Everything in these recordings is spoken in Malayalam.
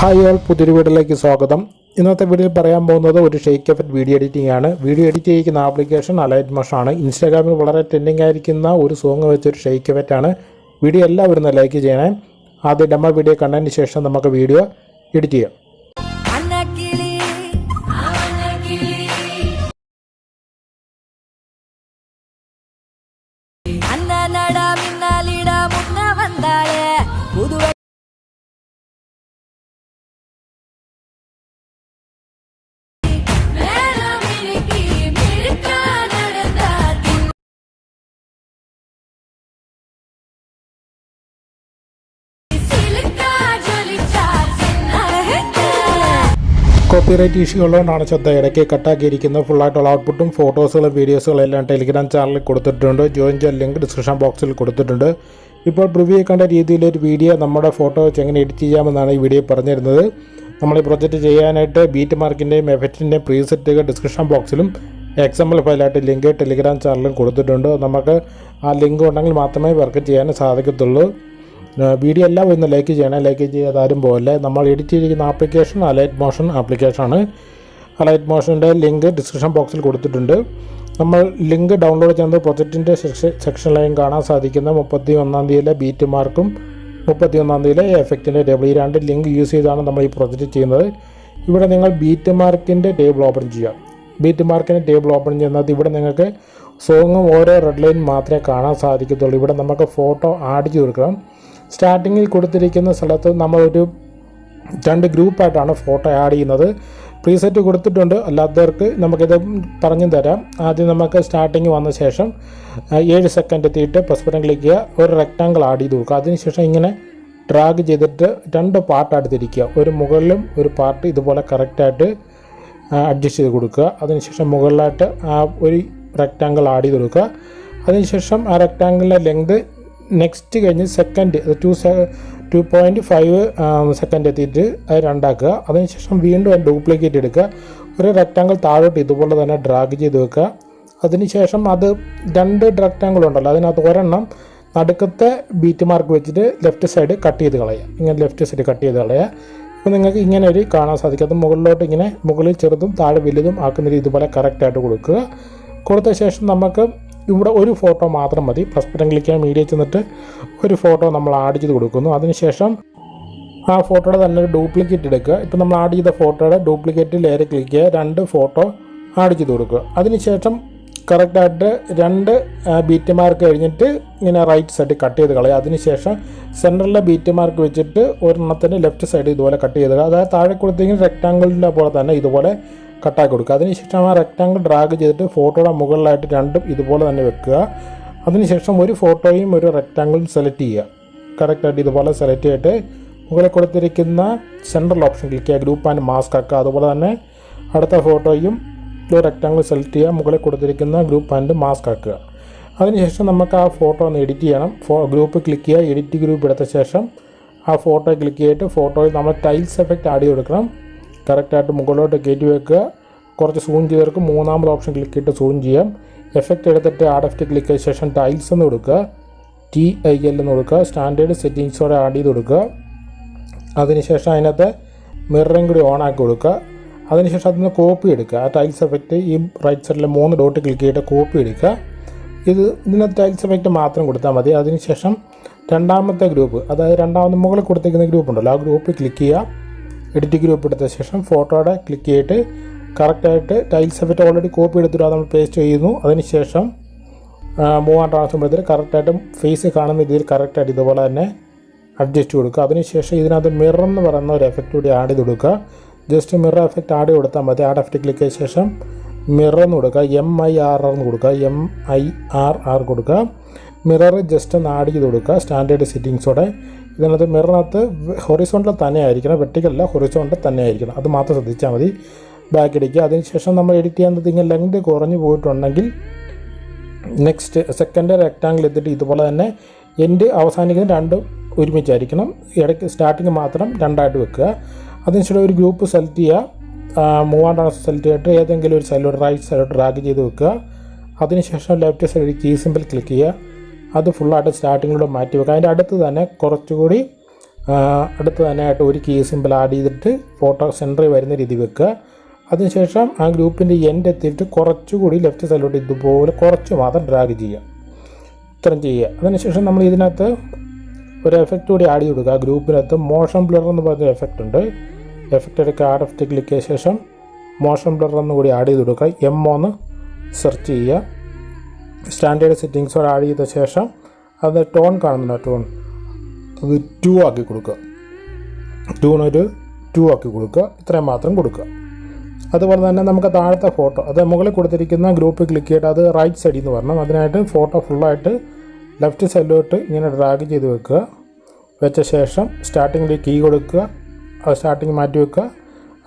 ഹായ് ഓൾ പുതിയൊരു വീഡിയോയിലേക്ക് സ്വാഗതം. ഇന്നത്തെ വീഡിയോയിൽ പറയാൻ പോകുന്നത് ഒരു ഷെയ്ക്ക് എഫക്റ്റ് വീഡിയോ എഡിറ്റിംഗ് ആണ്. വീഡിയോ എഡിറ്റ് ചെയ്യുന്ന ആപ്ലിക്കേഷൻ അലൈറ്റ് മഷാണ് ഇൻസ്റ്റാഗ്രാമിൽ വളരെ ട്രെൻഡിങ് ആയിരിക്കുന്ന ഒരു സോങ് വെച്ചൊരു ഷെയ്ക്ക് എഫക്റ്റ് ആണ്. വീഡിയോ എല്ലാവരും ലൈക്ക് ചെയ്യണേ. ആദ്യം ഡെമോ വീഡിയോ കണ്ടതിന് ശേഷം നമുക്ക് വീഡിയോ എഡിറ്റ് ചെയ്യാം. കോപ്പിറൈറ്റ് ഇഷ്യൂ ഉള്ളതുകൊണ്ടാണ് ശ്രദ്ധ. ഇടയ്ക്ക് കട്ടാക്കിയിരിക്കുന്നത് ഫുള്ളായിട്ടുള്ള ഔട്ട്പുട്ടും ഫോട്ടോസുകളും വീഡിയോസുകളും എല്ലാം ടെലിഗ്രാം ചാനലിൽ കൊടുത്തിട്ടുണ്ട്. ജോയിൻ ചെയ്യാൻ ലിങ്ക് ഡിസ്ക്രിപ്ഷൻ ബോക്സിൽ കൊടുത്തിട്ടുണ്ട്. ഇപ്പോൾ പ്രിവ്യൂ കണ്ട രീതിയിൽ ഒരു വീഡിയോ നമ്മുടെ ഫോട്ടോ വെച്ച് എങ്ങനെ എഡിറ്റ് ചെയ്യാമെന്നാണ് ഈ വീഡിയോ പറഞ്ഞിരുന്നത്. നമ്മൾ ഈ പ്രൊജക്റ്റ് ചെയ്യാനായിട്ട് ബീറ്റ് മാർക്കിന്റെയും എഫക്റ്റിന്റെയും പ്രീസെറ്റുകൾ ഡിസ്ക്രിപ്ഷൻ ബോക്സിലും എക്സാമ്പിൾ ഫയലായിട്ട് ലിങ്ക് ടെലിഗ്രാം ചാനലിലും കൊടുത്തിട്ടുണ്ട്. നമുക്ക് ആ ലിങ്ക് ഉണ്ടെങ്കിൽ മാത്രമേ വർക്ക് ചെയ്യാൻ സാധിക്കത്തുള്ളൂ. വീഡിയോ എല്ലാം ഒന്ന് ലൈക്ക് ചെയ്യണം. ലൈക്ക് ചെയ്താലും പോലെ നമ്മൾ എഡിറ്റ് ചെയ്തിരിക്കുന്ന ആപ്ലിക്കേഷൻ അലൈറ്റ് മോഷൻ ആപ്ലിക്കേഷനാണ് അലൈറ്റ് മോഷന്റെ ലിങ്ക് ഡിസ്ക്രിപ്ഷൻ ബോക്സിൽ കൊടുത്തിട്ടുണ്ട്. നമ്മൾ ലിങ്ക് ഡൗൺലോഡ് ചെയ്യുന്നത് പ്രൊജക്റ്റിന്റെ സെക്ഷനിലായും കാണാൻ സാധിക്കുന്ന മുപ്പത്തി ഒന്നാം തീയതിയിലെ ബീറ്റ് മാർക്കും മുപ്പത്തി ഒന്നാം തീയതിയിലെ എഫക്റ്റിന്റെ ടേബിൾ ഈ രണ്ട് ലിങ്ക് യൂസ് ചെയ്താണ് നമ്മൾ ഈ പ്രൊജക്റ്റ് ചെയ്യുന്നത്. ഇവിടെ നിങ്ങൾ ബീറ്റ് മാർക്കിന്റെ ടേബിൾ ഓപ്പൺ ചെയ്യുക ബീറ്റ് മാർക്കിന്റെ ടേബിൾ ഓപ്പൺ ചെയ്യുന്നത് ഇവിടെ നിങ്ങൾക്ക് സോങ്ങും ഓരോ റെഡ് ലൈൻ മാത്രമേ കാണാൻ സാധിക്കത്തുള്ളൂ. ഇവിടെ നമുക്ക് ഫോട്ടോ ആഡ് ചെയ്ത് കൊടുക്കണം. സ്റ്റാർട്ടിങ്ങിൽ കൊടുത്തിരിക്കുന്ന സ്ഥലത്ത് നമ്മളൊരു രണ്ട് ഗ്രൂപ്പായിട്ടാണ് ഫോട്ടോ ആഡ് ചെയ്യുന്നത്. പ്രീസെറ്റ് കൊടുത്തിട്ടുണ്ട്. അല്ലാത്തവർക്ക് നമുക്കിത് പറഞ്ഞു തരാം. ആദ്യം നമുക്ക് സ്റ്റാർട്ടിങ് വന്ന ശേഷം ഏഴ് സെക്കൻഡ് എത്തിയിട്ട് പ്ലസ് ബട്ടൺ ക്ലിക്ക് ചെയ്യുക. ഒരു റെക്റ്റാങ്കിൾ ആഡ് ചെയ്ത് കൊടുക്കുക. അതിനുശേഷം ഇങ്ങനെ ഡ്രാഗ് ചെയ്തിട്ട് രണ്ട് പാർട്ട് തിരിക്കുക ഒരു മുകളിലും ഒരു പാർട്ട് ഇതുപോലെ കറക്റ്റായിട്ട് അഡ്ജസ്റ്റ് ചെയ്ത് കൊടുക്കുക. അതിനുശേഷം മുകളിലായിട്ട് ആ ഒരു റെക്റ്റാങ്കിൾ ആഡ് ചെയ്ത് കൊടുക്കുക. അതിനുശേഷം ആ റെക്റ്റാങ്കിളിന്റെ ലെങ്ത് നെക്സ്റ്റ് കഴിഞ്ഞ് second to two point five second എത്തിയിട്ട് അത് രണ്ടാക്കുക. അതിനുശേഷം വീണ്ടും ഡ്യൂപ്ലിക്കേറ്റ് എടുക്കുക. ഒരു റെക്റ്റാങ്കിൾ താഴോട്ട് ഇതുപോലെ തന്നെ ഡ്രാഗ് ചെയ്ത് വെക്കുക. അതിനുശേഷം അത് രണ്ട് റെക്റ്റാങ്കിൾ ഉണ്ടല്ലോ അതിനകത്ത് ഒരെണ്ണം നടുക്കത്തെ ബീറ്റ് മാർക്ക് വെച്ചിട്ട് ലെഫ്റ്റ് സൈഡ് കട്ട് ചെയ്ത് കളയുക. ഇങ്ങനെ ലെഫ്റ്റ് സൈഡ് കട്ട് ചെയ്ത് കളയുക. അപ്പോൾ നിങ്ങൾക്ക് ഇങ്ങനെ ഒരു കാണാൻ സാധിക്കും. അത് മുകളിലോട്ട് ഇങ്ങനെ മുകളിൽ ചെറുതും താഴെ വലുതും ആക്കുന്ന രീതി ഇതുപോലെ കറക്റ്റായിട്ട് കൊടുക്കുക. കൊടുത്ത ശേഷം നമുക്ക് ഇവിടെ ഒരു ഫോട്ടോ മാത്രം മതി. പ്ലസ് ബട്ടൺ ക്ലിക്ക് ചെയ്യാൻ മീഡിയ ചെന്നിട്ട് ഒരു ഫോട്ടോ നമ്മൾ ആഡ് ചെയ്ത് കൊടുക്കുന്നു. അതിനുശേഷം ആ ഫോട്ടോയുടെ തന്നെ ഒരു ഡ്യൂപ്ലിക്കേറ്റ് എടുക്കുക. ഇപ്പം നമ്മൾ ആഡ് ചെയ്ത ഫോട്ടോയുടെ ഡ്യൂപ്ലിക്കേറ്റ് ലെയർ ക്ലിക്ക് ചെയ്യുക. രണ്ട് ഫോട്ടോ ആഡ് ചെയ്ത് കൊടുക്കുക. അതിനുശേഷം കറക്റ്റായിട്ട് രണ്ട് ബീറ്റ് മാർക്ക് കഴിഞ്ഞിട്ട് ഇങ്ങനെ റൈറ്റ് സൈഡ് കട്ട് ചെയ്ത് കളയുക. അതിനുശേഷം സെന്ററിലെ ബീറ്റ് മാർക്ക് വെച്ചിട്ട് ഒരെണ്ണത്തിന് ലെഫ്റ്റ് സൈഡ് ഇതുപോലെ കട്ട് ചെയ്ത്. അതായത് താഴെ കൊടുത്തെങ്കിൽ റെക്റ്റാങ്കിളിന്റെ പോലെ തന്നെ ഇതുപോലെ കട്ടാക്കി കൊടുക്കുക. അതിനുശേഷം ആ റെക്റ്റാങ്കിൾ ഡ്രാഗ് ചെയ്തിട്ട് ഫോട്ടോയുടെ മുകളിലായിട്ട് രണ്ടും ഇതുപോലെ തന്നെ വെക്കുക. അതിനുശേഷം ഒരു ഫോട്ടോയും ഒരു റെക്റ്റാങ്കിളും സെലക്ട് ചെയ്യുക. കറക്റ്റായിട്ട് ഇതുപോലെ സെലക്ട് ചെയ്തിട്ട് മുകളിൽ കൊടുത്തിരിക്കുന്ന സെൻട്രൽ ഓപ്ഷൻ ക്ലിക്ക് ചെയ്യുക. ഗ്രൂപ്പ് ആൻഡ് മാസ്ക് ആക്കുക. അതുപോലെ തന്നെ അടുത്ത ഫോട്ടോയും ഒരു റെക്റ്റാങ്കിൾ സെലക്ട് ചെയ്യുക. മുകളിൽ കൊടുത്തിരിക്കുന്ന ഗ്രൂപ്പ് ആൻഡ് മാസ്ക് ആക്കുക. അതിനുശേഷം നമുക്ക് ആ ഫോട്ടോ ഒന്ന് എഡിറ്റ് ചെയ്യണം. ഫോ ഗ്രൂപ്പ് ക്ലിക്ക് ചെയ്യുക. എഡിറ്റ് ഗ്രൂപ്പ് എടുത്ത ശേഷം ആ ഫോട്ടോ ക്ലിക്ക് ചെയ്തിട്ട് ഫോട്ടോയിൽ നമ്മൾ ടൈൽസ് എഫക്റ്റ് ആഡ് ചെയ്ത് കൊടുക്കണം. കറക്റ്റായിട്ട് മുകളിലോട്ട് കയറ്റി വെക്കുക. കുറച്ച് സൂം ചെയ്തവർക്ക് മൂന്നാമത് ഓപ്ഷൻ ക്ലിക്ക് ചെയ്തിട്ട് സൂം ചെയ്യാം. എഫക്റ്റ് എടുത്തിട്ട് ആഡ് എഫക്റ്റ് ക്ലിക്ക് ചെയ്ത ശേഷം ടൈൽസ് എന്ന് കൊടുക്കുക. ടി ഐ എൽ എന്ന് കൊടുക്കുക. സ്റ്റാൻഡേർഡ് സെറ്റിങ്സോടെ ആഡ് ചെയ്ത് കൊടുക്കുക. അതിനുശേഷം അതിനകത്ത് മിററും കൂടി ഓൺ ആക്കി കൊടുക്കുക. അതിനുശേഷം അതിൽ നിന്ന് കോപ്പി എടുക്കുക. ആ ടൈൽസ് എഫക്റ്റ് ഈ റൈറ്റ് സൈഡിലെ മൂന്ന് ഡോട്ട് ക്ലിക്ക് ചെയ്തിട്ട് കോപ്പി എടുക്കുക. ഇത് ഇതിനകത്ത് ടൈൽസ് എഫക്റ്റ് മാത്രം കൊടുത്താൽ മതി. അതിനുശേഷം രണ്ടാമത്തെ ഗ്രൂപ്പ് അതായത് രണ്ടാമത് മുകളിൽ കൊടുത്തിരിക്കുന്ന ഗ്രൂപ്പ് ഉണ്ടല്ലോ ആ ഗ്രൂപ്പ് ക്ലിക്ക് ചെയ്യുക. എഡിറ്റ് ഗ്രൂപ്പ് എടുത്ത ശേഷം ഫോട്ടോയുടെ ക്ലിക്ക് ചെയ്തിട്ട് കറക്റ്റായിട്ട് ടൈൽസ് എഫക്റ്റ് ഓൾറെഡി കോപ്പി എടുത്തിട്ട് അത് നമ്മൾ പേസ്റ്റ് ചെയ്യുന്നു. അതിനുശേഷം മൂവാം ട്രാൻസ്ഫോം എടുത്തിട്ട് കറക്റ്റായിട്ട് ഫേസ് കാണുന്ന രീതിയിൽ കറക്റ്റായിട്ട് ഇതുപോലെ തന്നെ അഡ്ജസ്റ്റ് കൊടുക്കുക. അതിനുശേഷം ഇതിനകത്ത് മിറർ എന്ന് പറയുന്ന ഒരു എഫക്റ്റ് കൂടി ആഡ് ചെയ്ത് കൊടുക്കുക. ജസ്റ്റ് മിറർ എഫക്റ്റ് ആഡ് കൊടുത്താൽ മതി. ആഡ് എഫക്റ്റ് ക്ലിക്ക് ചെയ്ത ശേഷം മിറർ എന്ന് കൊടുക്കുക. എം ഐ ആർ ആർ എന്ന് കൊടുക്കുക. എം ഐ ആർ ആർ കൊടുക്കുക. മിറർ ജസ്റ്റ് ഒന്ന് ആഡ് ചെയ്ത് കൊടുക്കുക. സ്റ്റാൻഡേർഡ് സെറ്റിങ്സോടെ ഇതിനകത്ത് മിററിനകത്ത് ഹൊറിസോണ്ടിൽ തന്നെ ആയിരിക്കണം വെട്ടിക്കല്ല ഹൊറിസോണ്ടിൽ തന്നെ ആയിരിക്കണം അത് മാത്രം ശ്രദ്ധിച്ചാൽ മതി. ബാക്ക് അടിക്കുക അതിനുശേഷം നമ്മൾ എഡിറ്റ് ചെയ്യുന്നത് ഇങ്ങനെ ലെങ്ത് കുറഞ്ഞു പോയിട്ടുണ്ടെങ്കിൽ നെക്സ്റ്റ് സെക്കൻഡ് റെക്റ്റാങ്കിൾ എത്തിയിട്ട് ഇതുപോലെ തന്നെ എൻഡ് അവസാനിക്കുന്ന രണ്ടും ഒരുമിച്ചായിരിക്കണം. ഇടയ്ക്ക് സ്റ്റാർട്ടിങ് മാത്രം രണ്ടായിട്ട് വെക്കുക. അതിനുശേഷം ഒരു ഗ്രൂപ്പ് സെലക്ട് ചെയ്യുക. ആ, മൂവാം സെലക്ട് ചെയ്തിട്ട് ഏതെങ്കിലും ഒരു സൈഡിലോട്ട് റൈറ്റ് സൈഡിലോട്ട് ഡ്രാഗ് ചെയ്ത് വെക്കുക. അതിനുശേഷം ലെഫ്റ്റ് സൈഡിൽ കീ സിമ്പിൾ ക്ലിക്ക് ചെയ്യുക. അത് ഫുള്ളായിട്ട് സ്റ്റാർട്ടിങ്ങിലൂടെ മാറ്റി വെക്കുക അതിന്റെ അടുത്ത് തന്നെ കുറച്ചുകൂടി അടുത്ത് തന്നെ ആയിട്ട് ഒരു കീ സിമ്പിൾ ആഡ് ചെയ്തിട്ട് ഫോട്ടോ സെന്ററിൽ വരുന്ന രീതി വെക്കുക. അതിനുശേഷം ആ ഗ്രൂപ്പിന്റെ എൻഡ് എത്തിയിട്ട് കുറച്ചുകൂടി ലെഫ്റ്റ് സൈഡിലോട്ട് ഇതുപോലെ കുറച്ച് മാത്രം ഡ്രാഗ് ചെയ്യുക. ഇത്രയും ചെയ്യുക. അതിനുശേഷം നമ്മൾ ഇതിനകത്ത് ഒരു എഫക്റ്റ് കൂടി ആഡ് ചെയ്ത് കൊടുക്കുക. ആ ഗ്രൂപ്പിനകത്ത് മോഷൻ ബ്ലർ എന്ന് പറഞ്ഞ എഫക്റ്റ് ഉണ്ട്. എഫക്റ്റ് എടുക്കുക. ആഡ് എഫക്റ്റ് ക്ലിക്ക് ചെയ്ത ശേഷം മോഷൻ ബ്ലർ എന്ന് കൂടി ആഡ് ചെയ്ത് കൊടുക്കുക. എം ഒന്ന് സെർച്ച് ചെയ്യുക. സ്റ്റാൻഡേർഡ് സെറ്റിങ്സോട് ആഡ് ചെയ്ത ശേഷം അത് ടോൺ കാണുന്നുണ്ട് ടോൺ അത് ടു ആക്കി കൊടുക്കുക. ടൂണൊരു ടു ആക്കി കൊടുക്കുക. ഇത്രയും മാത്രം കൊടുക്കുക. അതുപോലെ തന്നെ നമുക്ക് താഴത്തെ ഫോട്ടോ അത് മുകളിൽ കൊടുത്തിരിക്കുന്ന ഗ്രൂപ്പ് ക്ലിക്ക് ചെയ്തിട്ട് അത് റൈറ്റ് സൈഡിൽ നിന്ന് വരണം. അതിനായിട്ട് ഫോട്ടോ ഫുള്ളായിട്ട് ലെഫ്റ്റ് സൈഡിലോട്ട് ഇങ്ങനെ ഡ്രാഗ് ചെയ്ത് വെക്കുക. വെച്ച ശേഷം സ്റ്റാർട്ടിങ്ങിൽ കീ കൊടുക്കുക. അത് സ്റ്റാർട്ടിങ് മാറ്റി വെക്കുക.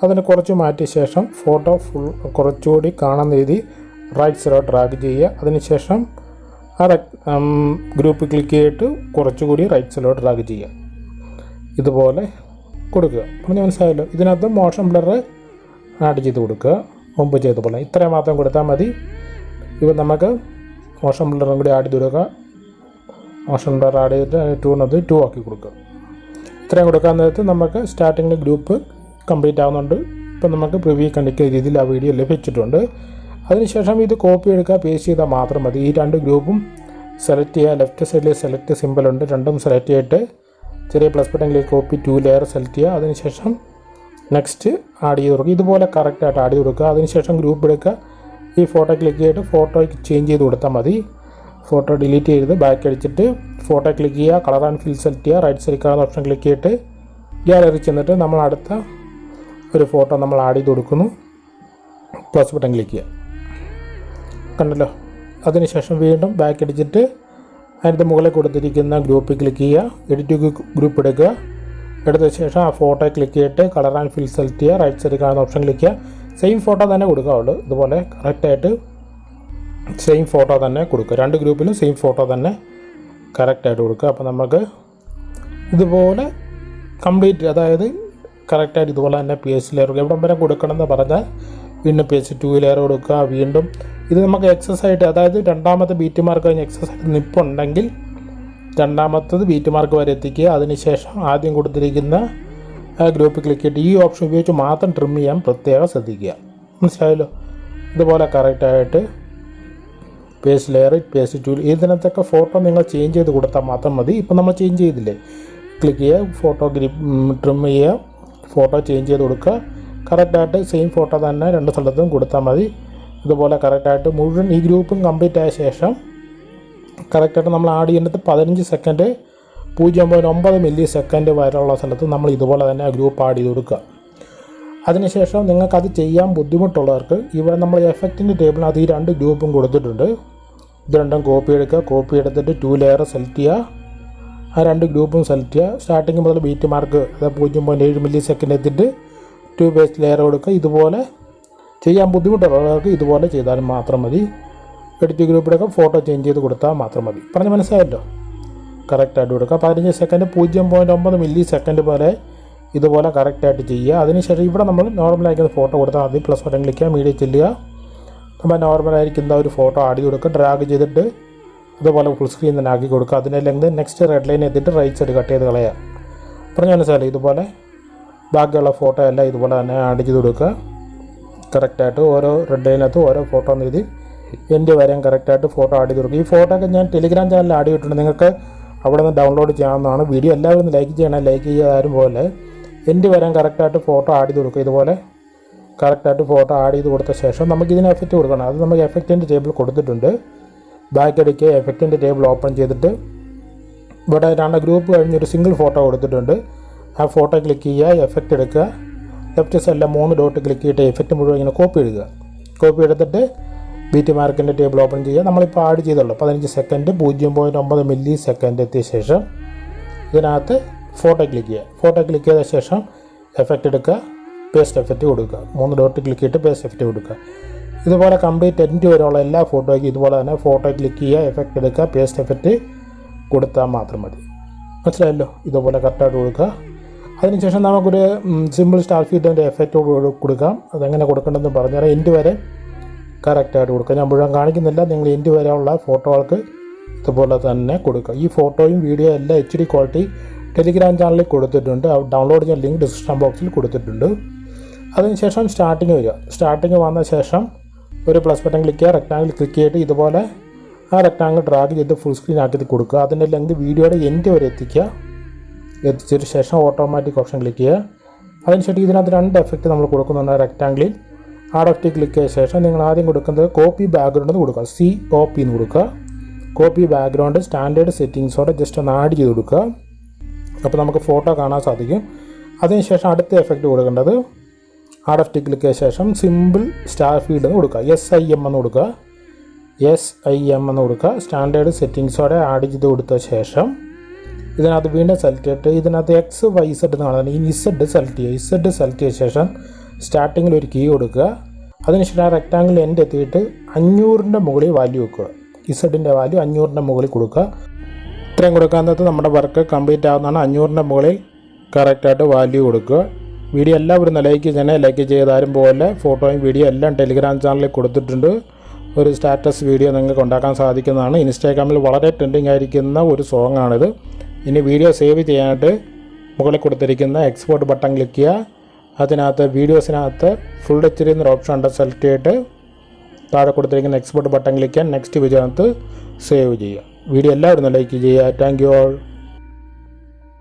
അതിന് കുറച്ച് മാറ്റിയ ശേഷം ഫോട്ടോ ഫുൾ കുറച്ചുകൂടി കാണുന്ന രീതി റൈറ്റ് സൈഡോ ഡ്രാഗ് ചെയ്യുക. അതിനുശേഷം ആ ഗ്രൂപ്പ് ക്ലിക്ക് ചെയ്തിട്ട് കുറച്ചുകൂടി റൈറ്റ് സൈഡോ ഡ്രാഗ് ചെയ്യുക. ഇതുപോലെ കൊടുക്കുക. അപ്പം മനസ്സിലായല്ലോ? ഇതിനകത്ത് മോഷൻ ബ്ലർ ആഡ് ചെയ്ത് കൊടുക്കുക. മുമ്പ് ചെയ്ത പോലെ. ഇത്രയും മാത്രം കൊടുത്താൽ മതി. ഇപ്പം നമുക്ക് മോഷൻ ബ്ലറും കൂടി ആഡ് ചെയ്ത് കൊടുക്കുക മോഷൻ ബ്ലർ ആഡ് ചെയ്തിട്ട് ടൂണത് ടു ആക്കി കൊടുക്കുക. ഇത്രയും കൊടുക്കാൻ നേരത്ത് നമുക്ക് സ്റ്റാർട്ടിങ്ങിൽ ഗ്രൂപ്പ് കംപ്ലീറ്റ് ആകുന്നുണ്ട് ഇപ്പം നമുക്ക് പ്രിവ്യൂ കണ്ടിക്കുന്ന രീതിയിൽ ആ വീഡിയോ ലഭിച്ചിട്ടുണ്ട്. അതിനുശേഷം ഇത് കോപ്പി എടുക്കുക പേസ്റ്റ് ചെയ്താൽ മാത്രം മതി. ഈ രണ്ട് ഗ്രൂപ്പും സെലക്ട് ചെയ്യുക. ലെഫ്റ്റ് സൈഡിൽ സെലക്ട് സിമ്പിൾ ഉണ്ട്. രണ്ടും സെലക്ട് ചെയ്തിട്ട് ചെറിയ പ്ലസ് ബട്ടണിലേക്ക് കോപ്പി ടു ലെയർ സെലക്ട് ചെയ്യുക. അതിനുശേഷം നെക്സ്റ്റ് ആഡ് ചെയ്ത് കൊടുക്കുക. ഇതുപോലെ കറക്റ്റായിട്ട് ആഡ് ചെയ്ത് കൊടുക്കുക. അതിനുശേഷം ഗ്രൂപ്പ് എടുക്കുക. ഈ ഫോട്ടോ ക്ലിക്ക് ചെയ്തിട്ട് ഫോട്ടോയ്ക്ക് ചേഞ്ച് ചെയ്ത് കൊടുത്താൽ മതി. ഫോട്ടോ ഡിലീറ്റ് ചെയ്ത് ബാക്ക് അടിച്ചിട്ട് ഫോട്ടോ ക്ലിക്ക് ചെയ്യുക. കളർ ആൻഡ് ഫിൽ സെലക്ട് ചെയ്യുക. റൈറ്റ് സൈഡ് കാണുന്ന ഓപ്ഷൻ ക്ലിക്ക് ചെയ്തിട്ട് ഗ്യാലറി ചെന്നിട്ട് നമ്മൾ അടുത്ത ഒരു ഫോട്ടോ നമ്മൾ ആഡ് ചെയ്ത് കൊടുക്കുന്നു. പ്ലസ് ബട്ടൺ ക്ലിക്ക് ചെയ്യുക. കണ്ടല്ലോ. അതിനുശേഷം വീണ്ടും ബാക്ക് അടിച്ചിട്ട് അതിന്റെ മുകളിൽ കൊടുത്തിരിക്കുന്ന ഗ്രൂപ്പിൽ ക്ലിക്ക് ചെയ്യുക. എഡിറ്റ് ഗ്രൂപ്പ് എടുക്കുക എടുത്ത ശേഷം ആ ഫോട്ടോ ക്ലിക്ക് ചെയ്തിട്ട് കളർ ആൻഡ് ഫിൽ സെലക്ട് ചെയ്യുക. റൈറ്റ് സൈഡിൽ കാണുന്ന ഓപ്ഷൻ ക്ലിക്ക് ചെയ്യുക. സെയിം ഫോട്ടോ തന്നെ കൊടുക്കാവുള്ളൂ. ഇതുപോലെ കറക്റ്റായിട്ട് സെയിം ഫോട്ടോ തന്നെ കൊടുക്കുക. രണ്ട് ഗ്രൂപ്പിലും സെയിം ഫോട്ടോ തന്നെ കറക്റ്റായിട്ട് കൊടുക്കുക. അപ്പോൾ നമുക്ക് ഇതുപോലെ കംപ്ലീറ്റ് അതായത് കറക്റ്റായിട്ട് ഇതുപോലെ തന്നെ പി എച്ച് ലെയർ എവിടം വരെ കൊടുക്കണമെന്ന് പറഞ്ഞാൽ വീണ്ടും പി എച്ച് ടു ലെയർ കൊടുക്കുക വീണ്ടും. ഇത് നമുക്ക് എക്സസ് ആയിട്ട് അതായത് രണ്ടാമത്തെ ബീറ്റ് മാർക്ക് കഴിഞ്ഞ് എക്സസ് ആയിട്ട് നിപ്പുണ്ടെങ്കിൽ രണ്ടാമത്തത് ബീറ്റ് മാർക്ക് വരെ എത്തിക്കുക. അതിനുശേഷം ആദ്യം കൊടുത്തിരിക്കുന്ന ഗ്രൂപ്പ് ക്ലിക്ക് ചെയ്തിട്ട് ഈ ഓപ്ഷൻ ഉപയോഗിച്ച് മാത്രം ട്രിം ചെയ്യാൻ പ്രത്യേകം ശ്രദ്ധിക്കുക. മനസ്സിലായല്ലോ? ഇതുപോലെ കറക്റ്റായിട്ട് പേസ് ലെയർ പേസ് ടൂൾ ഇതിനകത്തൊക്കെ ഫോട്ടോ നിങ്ങൾ ചേഞ്ച് ചെയ്ത് കൊടുത്താൽ മാത്രം മതി. ഇപ്പം നമ്മൾ ചേഞ്ച് ചെയ്തില്ലേ? ക്ലിക്ക് ചെയ്യുക ഫോട്ടോ ഗ്രിപ്പ് ട്രിം ചെയ്യുക ഫോട്ടോ ചേഞ്ച് ചെയ്ത് കൊടുക്കുക. കറക്റ്റായിട്ട് സെയിം ഫോട്ടോ തന്നെ രണ്ട് സ്ഥലത്തും കൊടുത്താൽ മതി. ഇതുപോലെ കറക്റ്റായിട്ട് മുഴുവൻ ഈ ഗ്രൂപ്പും കംപ്ലീറ്റ് ആയ ശേഷം കറക്റ്റായിട്ട് നമ്മൾ ആഡ് ചെയ്യേണ്ടത് പതിനഞ്ച് സെക്കൻഡ് പൂജ്യം പോയിന്റ് ഒമ്പത് മില്ലി സെക്കൻഡ് വരെയുള്ള സ്ഥലത്ത് നമ്മൾ ഇതുപോലെ തന്നെ ആ ഗ്രൂപ്പ് ആഡ് ചെയ്ത് കൊടുക്കുക. അതിനുശേഷം നിങ്ങൾക്കത് ചെയ്യാൻ ബുദ്ധിമുട്ടുള്ളവർക്ക് ഇവിടെ നമ്മൾ എഫക്റ്റിന്റെ ടേബിളിനകത്ത് ഈ രണ്ട് ഗ്രൂപ്പും കൊടുത്തിട്ടുണ്ട്. ഇത് രണ്ടും കോപ്പി എടുക്കുക കോപ്പി എടുത്തിട്ട് ടു ലെയർ സെലക്ട് ചെയ്യുക. ആ രണ്ട് ഗ്രൂപ്പും സെലക്ട് ചെയ്യുക. സ്റ്റാർട്ടിങ് മുതൽ ബീറ്റ് മാർക്ക് അതായത് പൂജ്യം പോയിന്റ് ഏഴ് മില്ലി സെക്കൻഡ് എത്തിയിട്ട് ടു പേസ്റ്റ് ലെയർ കൊടുക്കുക. ഇതുപോലെ ചെയ്യാൻ ബുദ്ധിമുട്ടുള്ളവർക്ക് ഇതുപോലെ ചെയ്താൽ മാത്രം മതി. എഡിറ്റ് ഗ്രൂപ്പിലൊക്കെ ഫോട്ടോ ചേഞ്ച് ചെയ്ത് കൊടുത്താൽ മാത്രം മതി. പറഞ്ഞ് മനസ്സിലായല്ലോ? കറക്റ്റായിട്ട് കൊടുക്കുക. പതിനഞ്ച് സെക്കൻഡ് പൂജ്യം പോയിന്റ് ഒമ്പത് മില്ലി സെക്കൻഡ് വരെ ഇതുപോലെ കറക്റ്റായിട്ട് ചെയ്യുക. അതിനുശേഷം ഇവിടെ നമ്മൾ നോർമലായിരിക്കുന്ന ഫോട്ടോ കൊടുത്താൽ മതി പ്ലസ് ബട്ടൺ ക്ലിക്ക് ചെയ്യുക മീഡിയ ചെല്ലുക. നമ്മൾ നോർമലായിരിക്കുന്ന ഒരു ഫോട്ടോ ആഡ് കൊടുക്കുക. ഡ്രാഗ് ചെയ്തിട്ട് അതുപോലെ ഫുൾ സ്ക്രീൻ തന്നെ ആക്കി കൊടുക്കുക. അതിന്റെ ലെങ്ത് നെക്സ്റ്റ് റെഡ് ലൈൻ എത്തിയിട്ട് റൈറ്റ് സൈഡ് കട്ട് ചെയ്ത് കളയുക. പറഞ്ഞ മനസ്സിലായി ഇതുപോലെ ബാക്കിയുള്ള ഫോട്ടോ എല്ലാം ഇതുപോലെ തന്നെ ആഡ് ചെയ്ത് കൊടുക്കുക കറക്റ്റായിട്ട് ഓരോ റെഡ് ലൈനകത്ത് ഓരോ ഫോട്ടോ എന്ന് എഴുതി എന്റെ വരെയും കറക്റ്റായിട്ട് ഫോട്ടോ ആഡ് ചെയ്ത് കൊടുക്കുക. ഈ ഫോട്ടോ ഒക്കെ ഞാൻ ടെലിഗ്രാം ചാനലിൽ ആഡ് ചെയ്തിട്ടുണ്ട് നിങ്ങൾക്ക് അവിടെ നിന്ന് ഡൗൺലോഡ് ചെയ്യാവുന്നതാണ്. വീഡിയോ എല്ലാവരും ലൈക്ക് ചെയ്യണം. ലൈക്ക് ചെയ്യാതാരും പോലെ എന്റെ വരാൻ കറക്റ്റായിട്ട് ഫോട്ടോ ആഡ് ചെയ്ത് കൊടുക്കുക. ഇതുപോലെ കറക്റ്റായിട്ട് ഫോട്ടോ ആഡ് ചെയ്ത് കൊടുത്ത ശേഷം നമുക്ക് ഇതിന് എഫക്റ്റ് കൊടുക്കണം. അത് നമുക്ക് എഫക്റ്റിന്റെ ടേബിൾ കൊടുത്തിട്ടുണ്ട്. ബാക്ക് അടിക്കുക എഫക്റ്റിന്റെ ടേബിൾ ഓപ്പൺ ചെയ്തിട്ട് ഇവിടെ രണ്ട് ഗ്രൂപ്പ് കഴിഞ്ഞൊരു സിംഗിൾ ഫോട്ടോ കൊടുത്തിട്ടുണ്ട്. ആ ഫോട്ടോ ക്ലിക്ക് ചെയ്യുക എഫക്റ്റ് എടുക്കുക. ലെഫ്റ്റ് സൈഡിലെ മൂന്ന് ഡോട്ട് ക്ലിക്ക് ചെയ്തിട്ട് എഫക്റ്റ് മുഴുവൻ ഇങ്ങനെ കോപ്പി എടുക്കുക കോപ്പി എടുത്തിട്ട് ബീറ്റ് മാർക്കിന്റെ ടേബിൾ ഓപ്പൺ ചെയ്യുക. നമ്മളിപ്പോൾ ആഡ് ചെയ്തുള്ളൂ. പതിനഞ്ച് സെക്കൻഡ് പൂജ്യം പോയിന്റ് ഒമ്പത് മില്ലി സെക്കൻഡ് എത്തിയ ശേഷം ഇതിനകത്ത് ഫോട്ടോ ക്ലിക്ക് ചെയ്യുക. ഫോട്ടോ ക്ലിക്ക് ചെയ്ത ശേഷം എഫക്റ്റ് എടുക്കുക. പേസ്റ്റ് എഫക്റ്റ് കൊടുക്കുക. മൂന്ന് ഡോട്ട് ക്ലിക്ക് ചെയ്തിട്ട് പേസ്റ്റ് എഫക്റ്റ് കൊടുക്കുക. ഇതുപോലെ കംപ്ലീറ്റ് എൻഡ് വരെയുള്ള എല്ലാ ഫോട്ടോയ്ക്കും ഇതുപോലെ തന്നെ ഫോട്ടോ ക്ലിക്ക് ചെയ്യുക എഫക്റ്റ് എടുക്കുക പേസ്റ്റ് എഫക്റ്റ് കൊടുത്താൽ മാത്രം മതി. മനസ്സിലായല്ലോ? ഇതുപോലെ കറക്റ്റായിട്ട് കൊടുക്കുക. അതിനുശേഷം നമുക്കൊരു സിമ്പിൾ സ്റ്റാർ ഫീഡിന്റെ എഫക്റ്റ് കൊടുക്കാം. അതെങ്ങനെ കൊടുക്കേണ്ടതെന്ന് പറഞ്ഞുതരാം. എൻഡ് വരെ കറക്റ്റായിട്ട് കൊടുക്കുക ഞാൻ മുഴുവൻ കാണിക്കുന്നില്ല. നിങ്ങൾ എൻഡ് വരെയുള്ള ഫോട്ടോകൾക്ക് ഇതുപോലെ തന്നെ കൊടുക്കുക ഈ ഫോട്ടോയും വീഡിയോ എല്ലാം എച്ച് ഡി ക്വാളിറ്റി ടെലിഗ്രാം ചാനലിൽ കൊടുത്തിട്ടുണ്ട്. ഡൗൺലോഡ് ചെയ്യാൻ ലിങ്ക് ഡിസ്ക്രിപ്ഷൻ ബോക്സിൽ കൊടുത്തിട്ടുണ്ട്. അതിനുശേഷം സ്റ്റാർട്ടിങ് വരിക. സ്റ്റാർട്ടിങ് വന്ന ശേഷം ഒരു പ്ലസ് ബട്ടൺ ക്ലിക്ക് ചെയ്യുക. റെക്ടാങ്കിൾ ക്ലിക്ക് ചെയ്തിട്ട് ഇതുപോലെ ആ റെക്ടാങ്കിൾ ഡ്രാഗ് ചെയ്ത് ഫുൾ സ്ക്രീൻ ആക്കി കൊടുക്കുക. അതിന്റെ ലെങ്ത് വീഡിയോയുടെ എൻഡ് വരെ എത്തിക്കുക. എത്തിച്ചതിന് ശേഷം ഓട്ടോമാറ്റിക് ഓപ്ഷൻ ക്ലിക്ക് ചെയ്യുക. അതിനുശേഷം ഇതിനകത്ത് രണ്ട് എഫക്റ്റ് നമ്മൾ കൊടുക്കുന്നുണ്ട്. റെക്റ്റാംഗിളിൽ ആ എഫക്റ്റ് ക്ലിക്ക് ചെയ്ത ശേഷം നിങ്ങൾ ആദ്യം കൊടുക്കുന്നത് കോപ്പി ബാക്ക്ഗ്രൗണ്ട് എന്ന് കൊടുക്കുക. സി ഒ പി എന്ന് കൊടുക്കുക. കോപ്പി ബാക്ക്ഗ്രൗണ്ട് സ്റ്റാൻഡേർഡ് സെറ്റിങ്സോടെ ജസ്റ്റ് ഒന്ന് ആഡ് ചെയ്ത് കൊടുക്കുക. അപ്പോൾ നമുക്ക് ഫോട്ടോ കാണാൻ സാധിക്കും. അതിനുശേഷം അടുത്ത എഫക്റ്റ് കൊടുക്കേണ്ടത് എഫ് ടി ക്ലിക്ക് ചെയ്ത ശേഷം സിമ്പിൾ സ്റ്റാർ ഫീൽഡ് എന്ന് കൊടുക്കുക. എസ് ഐ എം എന്ന് കൊടുക്കുക. എസ് ഐ എം എന്ന് കൊടുക്കുക. സ്റ്റാൻഡേർഡ് സെറ്റിങ്സോടെ ആഡ് ചെയ്ത് കൊടുത്ത ശേഷം ഇതിനകത്ത് വീണ്ടും സെലക്ട് ചെയ്തിട്ട് ഇതിനകത്ത് എക്സ് വൈ സെഡ് എന്ന് കാണുന്നത്. ഇനി ഇസഡ് സെലക്ട് ചെയ്യുക. ഇസഡ് സെലക്ട് ചെയ്ത ശേഷം സ്റ്റാർട്ടിങ്ങിൽ ഒരു കീ കൊടുക്കുക. അതിനുശേഷം ആ റെക്റ്റാങ്കിൾ എൻഡ് എത്തിയിട്ട് അഞ്ഞൂറിന്റെ മുകളിൽ വാല്യൂ വെക്കുക. ഇസഡിന്റെ വാല്യൂ അഞ്ഞൂറിന്റെ മുകളിൽ കൊടുക്കുക. ഇത്രയും കൊടുക്കാൻ നേരത്ത് നമ്മുടെ വർക്ക് കംപ്ലീറ്റ് ആവുന്നതാണ്. അഞ്ഞൂറിന്റെ മുകളിൽ കറക്റ്റായിട്ട് വാല്യൂ കൊടുക്കുക. വീഡിയോ എല്ലാവരും ലൈക്ക് ചെയ്യണേ. ലൈക്ക് ചെയ്താലും പോലെ ഫോട്ടോയും വീഡിയോ എല്ലാം ടെലിഗ്രാം ചാനലിൽ കൊടുത്തിട്ടുണ്ട്. ഒരു സ്റ്റാറ്റസ് വീഡിയോ നിങ്ങൾക്ക് ഉണ്ടാക്കാൻ സാധിക്കുന്നതാണ്. ഇൻസ്റ്റാഗ്രാമിൽ വളരെ ട്രെൻഡിങ് ആയിരിക്കുന്ന ഒരു സോങ്ങാണിത് ഇനി വീഡിയോ സേവ് ചെയ്യാനായിട്ട് മുകളിൽ കൊടുത്തിരിക്കുന്ന എക്സ്പോർട്ട് ബട്ടൺ ക്ലിക്ക് ചെയ്യുക. അതിനകത്ത് വീഡിയോസിനകത്ത് ഫുൾ എച്ച് ഡി എന്നൊരു ഓപ്ഷൻ ഉണ്ട്. സെലക്ട് ചെയ്തിട്ട് താഴെ കൊടുത്തിരിക്കുന്ന എക്സ്പോർട്ട് ബട്ടൺ ക്ലിക്ക് ചെയ്യാൻ നെക്സ്റ്റ് വിജയത്ത് സേവ് ചെയ്യുക. വീഡിയോ എല്ലാവരും ലൈക്ക് ചെയ്യുക. Thank you all